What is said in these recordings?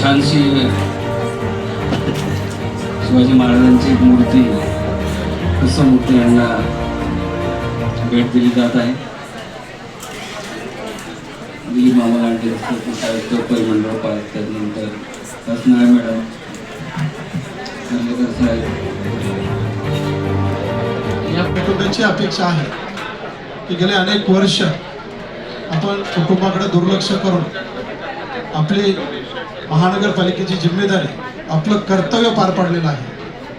छानशी शिवाजी महाराजांची एक मूर्ती कसं मूर्ती यांना भेट दिली जात आहे. दिलीप मामा लांडे साहित्य परिमंडळ पार्क त्यानंतर कसनाळ मॅडम नार्वेकर साहेब. या कुटुंबाची अपेक्षा आहे की गेले अनेक वर्ष आपण कुटुंबाकडे दुर्लक्ष करून आपली महानगरपालिकेची जिम्मेदारी आपलं कर्तव्य पार पाडलेलं आहे.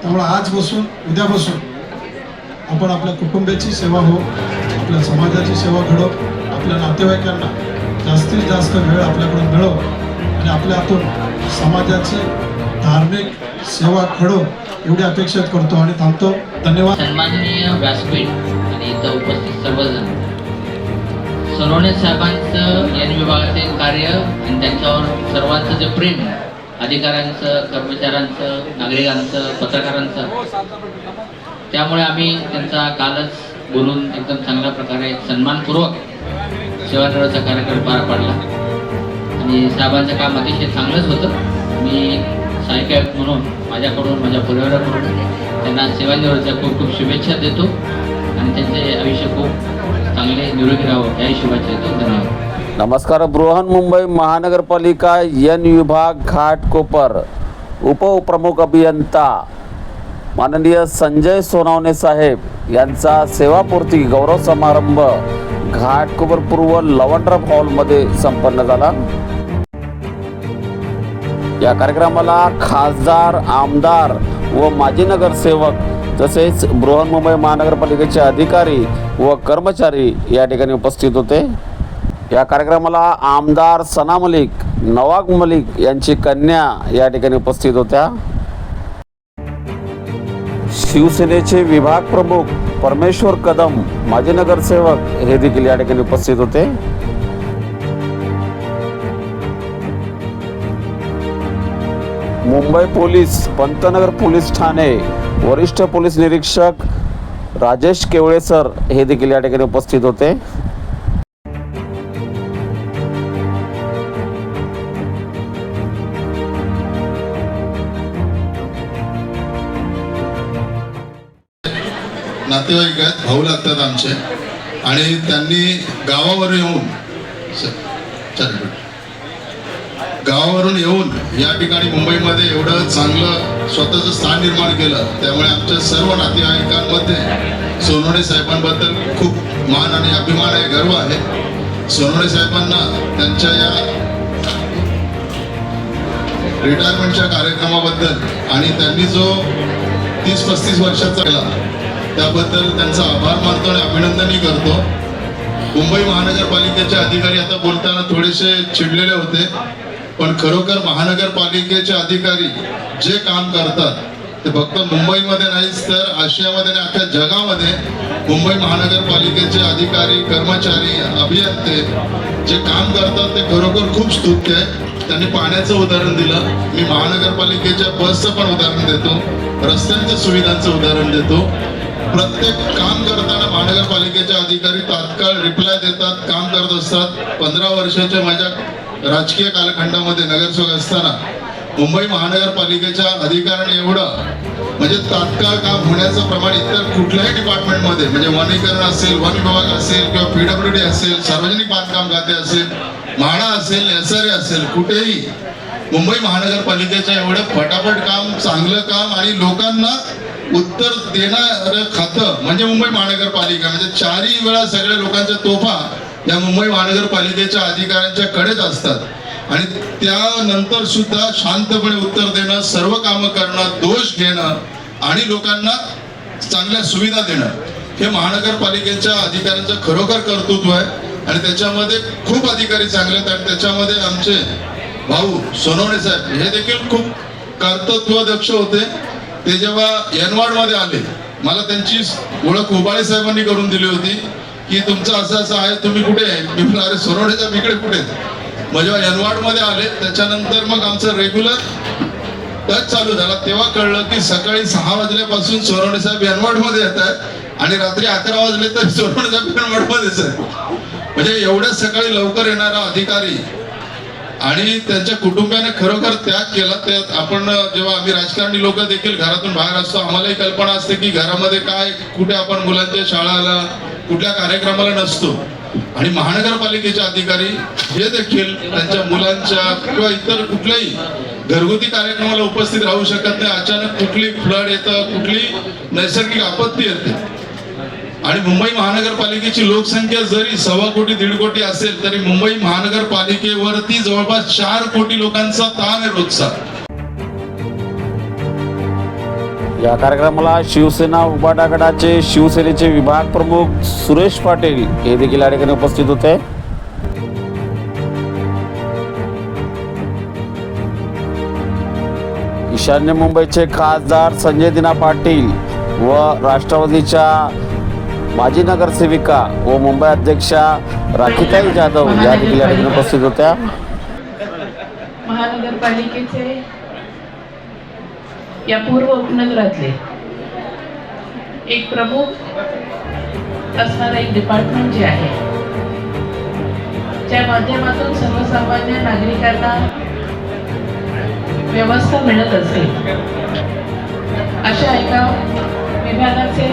त्यामुळे आजपासून उद्यापासून आपण आपल्या कुटुंबाची सेवा हो आपल्या समाजाची सेवा घडव आपल्या नातेवाईकांना जास्तीत जास्त वेळ आपल्याकडून मिळव आणि आपल्या हातून समाजाची धार्मिक सेवा घडव एवढी अपेक्षा करतो आणि थांबतो. धन्यवाद. सन्माननीय व्यासपीठ आणि इथं उपस्थित सर्वजण. सोनवणे साहेबांचं एन विभागाचे कार्य आणि त्यांच्यावर सर्वांचं जे प्रेम अधिकाऱ्यांचं कर्मचाऱ्यांचं नागरिकांचं पत्रकारांचं त्यामुळे आम्ही त्यांचा कालच बोलून एकदम चांगल्या प्रकारे सन्मानपूर्वक सेवानिवृत्तीचा कार्यक्रम पार पाडला. आणि साहेबांचं काम अतिशय चांगलंच होतं. मी सहाय्यक आयुक्त म्हणून माझ्याकडून माझ्या परिवाराकडून त्यांना सेवानिवृत्तीच्या खूप खूप शुभेच्छा देतो. आणि त्यांचे आयुष्य खूप चांगले निरोगी राहावं. या हिशोबाचे धन्यवाद. नमस्कार बृहन मुंबई महानगरपालिका एन विभाग घाटकोपर. उपप्रमुख अभियंता माननीय संजय सोनावणे साहेब यांचा सेवापूर्ती गौरव समारंभ घाटकोपर पूर्व लवंडरप हॉलमध्ये संपन्न झाला. या कार्यक्रमाला खासदार आमदार व माजी नगरसेवक तसेच बृहन्मुंबई महानगरपालिकेचे अधिकारी व कर्मचारी या ठिकाणी उपस्थित होते. या कार्यक्रमाला आमदार सना मलिक नवाब मलिक यांची कन्या या ठिकाणी उपस्थित होत्या. शिवसेनेचे विभाग प्रमुख परमेश्वर कदम माजी नगरसेवक हे देखील या ठिकाणी उपस्थित होते. मुंबई पोलीस पंतनगर पोलीस ठाणे वरिष्ठ पोलीस निरीक्षक राजेश केवळे सर हे देखील या ठिकाणी उपस्थित होते. नातेवाईक आहेत भाऊ लागतात आमचे. आणि त्यांनी गावावर येऊन गावावरून येऊन या ठिकाणी मुंबईमध्ये एवढं चांगलं स्वतःचं स्थान निर्माण केलं. त्यामुळे आमच्या सर्व नातेवाईकांमध्ये सोनवणे साहेबांबद्दल खूप मान आणि अभिमान आहे गर्व आहे. सोनवणे साहेबांना त्यांच्या या रिटायरमेंटच्या कार्यक्रमाबद्दल आणि त्यांनी जो तीस पस्तीस वर्षाचा केला त्याबद्दल त्यांचा आभार मानतो आणि अभिनंदनही करतो. मुंबई महानगरपालिकेचे अधिकारी आता बोलताना थोडेसे चिडलेले होते. पण खरोखर महानगरपालिकेचे अधिकारी जे काम करतात ते फक्त मुंबईमध्ये नाहीच तर आशियामध्ये आणि अख्ख्या जगामध्ये मुंबई महानगरपालिकेचे अधिकारी कर्मचारी अभियंते जे काम करतात ते खरोखर खूप स्तुत्य आहे. त्यांनी पाण्याचं उदाहरण दिलं. मी महानगरपालिकेच्या बसचं पण उदाहरण देतो. रस्त्यांच्या सुविधांचं उदाहरण देतो. प्रत्येक काम करताना महानगरपालिकेच्या अधिकारी तात्काळ रिप्लाय देतात काम करत असतात. पंधरा वर्षाच्या माझ्या राजकीय कालखंडामध्ये नगरसेवक असताना मुंबई महानगरपालिकेच्या अधिकाऱ्याने एवढं म्हणजे तात्काळ काम होण्याचं प्रमाण इतर कुठल्याही डिपार्टमेंटमध्ये म्हणजे वनीकरण असेल वन विभाग असेल किंवा पीडब्ल्यू डी असेल सार्वजनिक बांधकाम खाते असेल म्हाडा असेल एस असेल कुठेही मुंबई महानगरपालिकेच्या एवढं फटाफट काम चांगलं काम आणि लोकांना उत्तर देणारं खातं म्हणजे मुंबई महानगरपालिका म्हणजे चारही वेळा सगळ्या लोकांच्या तोफा या मुंबई महानगरपालिकेच्या अधिकाऱ्यांच्या कडेच असतात. आणि त्यानंतर सुद्धा शांतपणे उत्तर देणं सर्व कामं करणं दोष घेणं आणि लोकांना चांगल्या सुविधा देणं हे महानगरपालिकेच्या अधिकाऱ्यांचं खरोखर कर्तृत्व आहे. आणि त्याच्यामध्ये खूप अधिकारी चांगले आहेत आणि त्याच्यामध्ये आमचे भाऊ सोनवणे साहेब हे देखील खूप कर्तृत्वदक्ष होते. ते जेव्हा एनवार्डमध्ये आले मला त्यांची ओळख उबाळे साहेबांनी करून दिली होती. की तुमचं असं असं आहे तुम्ही कुठे आहे? मी म्हणलं अरे सोनवणे इकडे कुठे मग जेव्हा एनवार्डमध्ये आले त्याच्यानंतर मग आमचं रेग्युलर टच चालू झाला. तेव्हा कळलं की सकाळी सहा वाजल्यापासून सोनवणे साहेब एनवार्डमध्ये येत आहेत आणि रात्री अकरा वाजले तर सोनवणे साहेब एनवार्ड मध्येच आहे म्हणजे एवढ्या सकाळी लवकर येणारा अधिकारी आणि त्यांच्या कुटुंबियाने खरोखर त्याग केला. त्यात आपण जेव्हा आम्ही राजकारणी लोक देखील घरातून बाहेर असतो आम्हालाही कल्पना असते की घरामध्ये काय कुठे आपण मुलांच्या शाळाला कुठल्या कार्यक्रमाला नसतो. आणि महानगरपालिकेचे अधिकारी हे देखील त्यांच्या मुलांच्या किंवा इतर कुठल्याही घरगुती कार्यक्रमाला उपस्थित राहू शकत नाही. अचानक कुठली फ्लड येतं कुठली नैसर्गिक आपत्ती येते. आणि मुंबई महानगरपालिकेची लोकसंख्या जरी सव्वा कोटी दीड कोटी असेल तरी मुंबई महानगरपालिकेवरती जवळपास चार कोटी लोकांचा ताण आहे रोजचा. या कार्यक्रमाला शिवसेना उभाटा गटाचे शिवसेनेचे विभाग प्रमुख सुरेश पाटील हे देखील या ठिकाणी उपस्थित होते. ईशान्य मुंबईचे खासदार संजय दिना पाटील व राष्ट्रवादीच्या माजी नगरसेविका व मुंबई अध्यक्षा राखीताई जाधव या देखील या ठिकाणी उपस्थित होत्या. महानगरपालिकेचे या पूर्व उपनगरातले एक प्रमुख असणारं एक डिपार्टमेंट जे आहे त्या माध्यमातून सर्वसामान्य नागरिकांना व्यवस्था मिळत असेल अशा एका विभागाचे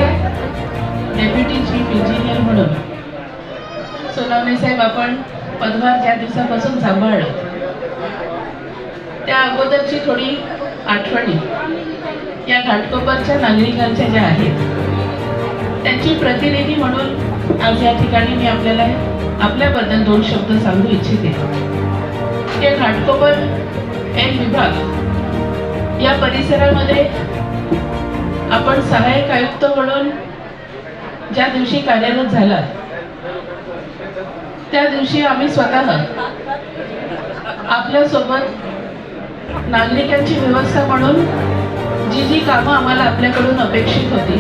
डेप्युटी चीफ इंजिनियर म्हणून सोनावणे साहेब आपण पदभार ज्या दिवसापासून सांभाळलं त्या अगोदरची थोडी आठवणी या घाटकोपरच्या नागरिकांच्या ज्या आहेत त्यांची प्रतिनिधी म्हणून आज या ठिकाणी मी आपल्याला आपल्याबद्दल दोन शब्द सांगू इच्छिते. या घाटकोपर एम विभाग या परिसरामध्ये आपण सहाय्यक आयुक्त म्हणून ज्या दिवशी कार्यरत झाला त्या दिवशी आम्ही स्वतः आपल्यासोबत नागरिकांची व्यवस्था म्हणून जी जी कामं आम्हाला आपल्याकडून अपेक्षित होती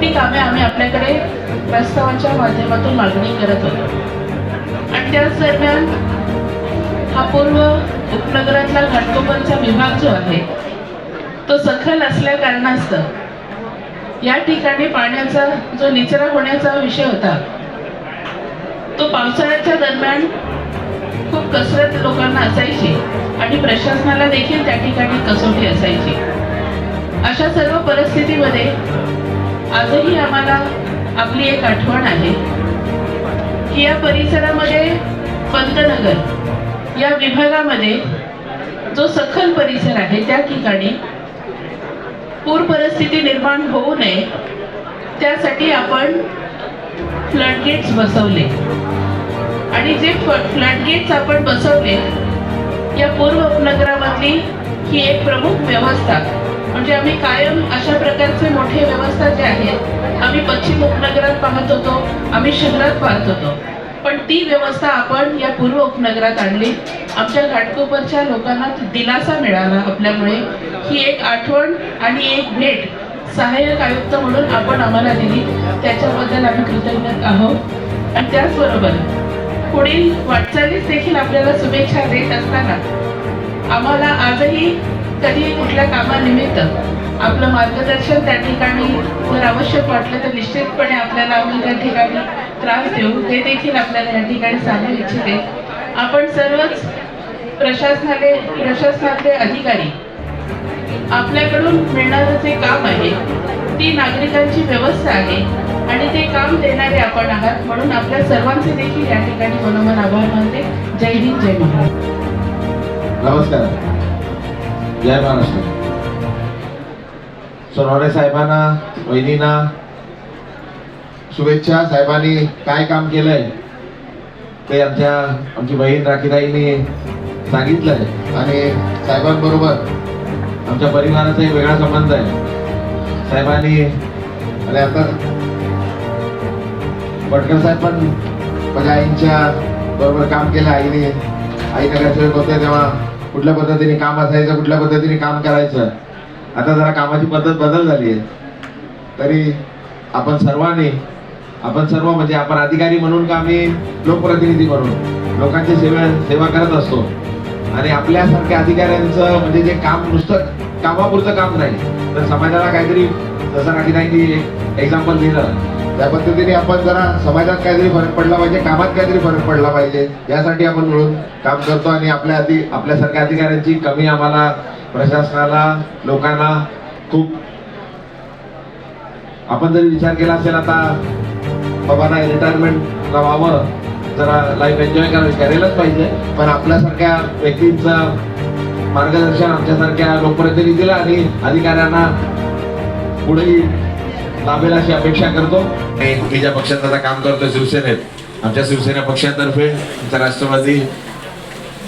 ती कामे आम्ही आपल्याकडे प्रस्तावाच्या माध्यमातून मागणी करत होतो. आणि त्याच दरम्यान हा पूर्व उपनगरातला घाटकोपरचा विभाग जो आहे तो सखल असल्या कारणास्तव या ठिकाणी पाण्याचा जो निचरा होण्याचा विषय होता तो पावसाळ्याच्या दरम्यान खूप कसरत लोकांना असायची आणि प्रशासनाला देखील त्या ठिकाणी कसोटी असायची. अशा सर्व परिस्थितीमध्ये आजही आम्हाला आपली एक आठवण आहे की या परिसरामध्ये पंतनगर या विभागामध्ये जो सखल परिसर आहे त्या ठिकाणी पूर परिस्थिती निर्माण होऊ नये त्यासाठी आपण फ्लडगेट्स बसवले. आणि जे फ्लडगेट्स आपण बसवले या पूर्व उपनगरामधली ही एक प्रमुख व्यवस्था. म्हणजे आम्ही कायम अशा प्रकारचे मोठे व्यवस्था जे आहेत आम्ही पश्चिम उपनगरात पाहत होतो आम्ही शहरात पाहत होतो. पण ती व्यवस्था आपण या पूर्व उपनगरात आणली. आमच्या घाटकोपरच्या लोकांना दिलासा मिळाला आपल्यामुळे. ही एक आठवण आणि एक भेट सहाय्यक आयुक्त म्हणून आपण आम्हाला दिली. त्याच्याबद्दल आम्ही कृतज्ञ आहोत. आणि त्याचबरोबर पुढील वाटचालीस देखील आपल्याला शुभेच्छा देत असताना आम्हाला आजही कधी कुठल्या कामानिमित्त आपलं मार्गदर्शन त्या ठिकाणी जर आवश्यक वाटलं तर निश्चितपणे आपल्याला आम्ही त्या ठिकाणी त्रास देऊ. हे देखील आपल्याला या ठिकाणी सांगू इच्छिते. आपण सर्वच प्रशासनाले प्रशासनातले अधिकारी आपल्याकडून मिळणारं जे काम आहे ती नागरिकांची व्यवस्था आहे. काम देणारे आपण आहात. म्हणून आपल्या सर्वांचे देखील या ठिकाणी मनोमन आभार मानते. जय हिंद जय महाराष्ट्र. नमस्कार. जय महाराष्ट्र. सोनवणे साहेबांना वहिनींना शुभेच्छा. साहेबांनी काय काम केलंय? ते आमच्या आमची बहीण राखीताईंनी सांगितलंय. आणि साहेबांबरोबर आमच्या परिवाराचा एक वेगळा संबंध आहे. साहेबांनी आणि आता पटकर साहेब पण माझ्या आईंच्या बरोबर काम केलं आईने आई नगरसेवक होते तेव्हा कुठल्या पद्धतीने काम असायचं कुठल्या पद्धतीने काम करायचं आता जरा कामाची पद्धत बदल झाली आहे. तरी आपण सर्वांनी आपण सर्व म्हणजे आपण अधिकारी म्हणून का आम्ही लोकप्रतिनिधी म्हणून लोकांची सेवा सेवा करत असतो. आणि आपल्यासारख्या अधिकाऱ्यांचं म्हणजे जे काम नुसतं कामापुरतं काम नाही तर समाजाला काहीतरी जसं राखी नाही की एक्झाम्पल दिलं त्या पद्धतीने आपण जरा समाजात काहीतरी फरक पडला पाहिजे कामात काहीतरी फरक पडला पाहिजे यासाठी आपण मिळून काम करतो आणि आपल्या अधि आपल्यासारख्या अधिकाऱ्यांची कमी आम्हाला प्रशासनाला लोकांना खूप आपण जरी विचार केला असेल आता बाबांना रिटायरमेंट व्हावं जरा लाईफ एन्जॉय करावी करायलाच पाहिजे पण आपल्यासारख्या व्यक्तींचं मार्गदर्शन आमच्यासारख्या लोकप्रतिनिधीला दिलं आणि अधिकाऱ्यांना पुढेही लाभेल अशी अपेक्षा करतो. मी ज्या पक्षात आता काम करतो शिवसेनेत. आमच्या शिवसेना पक्षातर्फे आमच्या राष्ट्रवादी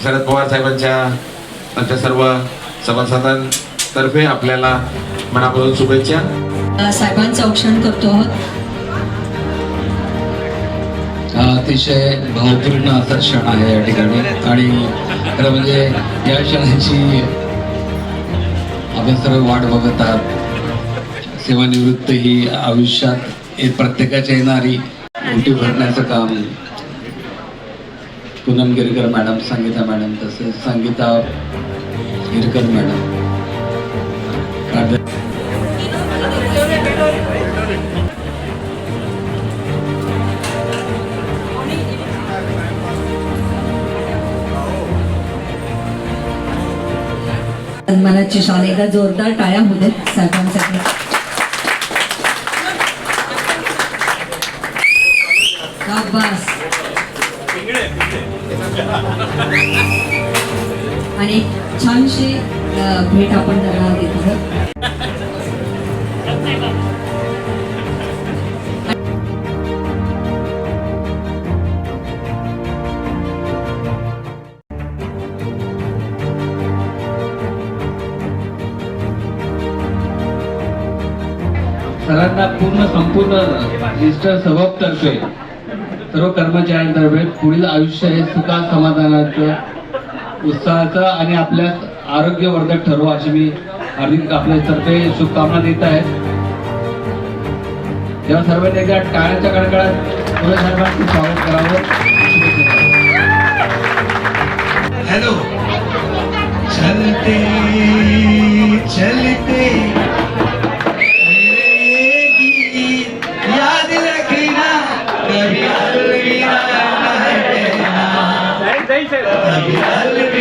शरद पवार साहेबांच्या आमच्या सर्व सभासदांतर्फे आपल्याला मनापासून शुभेच्छा. साहेबांचं औक्षण करतो आहोत. हा अतिशय भावपूर्ण असा क्षण आहे या ठिकाणी. आणि खरं म्हणजे या क्षणाची आपण सर्व वाट बघत आहात. सेवानिवृत्त ही आयुष्यात प्रत्येकाच्या येणारी उलटी भरण्याचं काम पूनम गिरकर मॅडम संगीता मॅडम तसेच संगीता गिरकर मॅडम. काळदे- सन्मानाची शाल जोरदार टाळ्या होते साहेबांसाठी सरांना पूर्ण संपूर्ण मिस्टर तर्फे सर्व कर्मचाऱ्यांतर्फे पुढील आयुष्य हे सुखा समाधानाचं उत्साहाचं आणि आपल्या आरोग्यवर्धक ठरवा अशी मी हार्दिक आपल्यातर्फे शुभकामना देत आहे. तेव्हा सर्वांनी एकदा टाळ्यांच्या कडकडात पुढे साहेबांचं स्वागत करावं. हेलो। चलते चलते। याद रखना कभी अलविदा ना कहना कभी अलविदा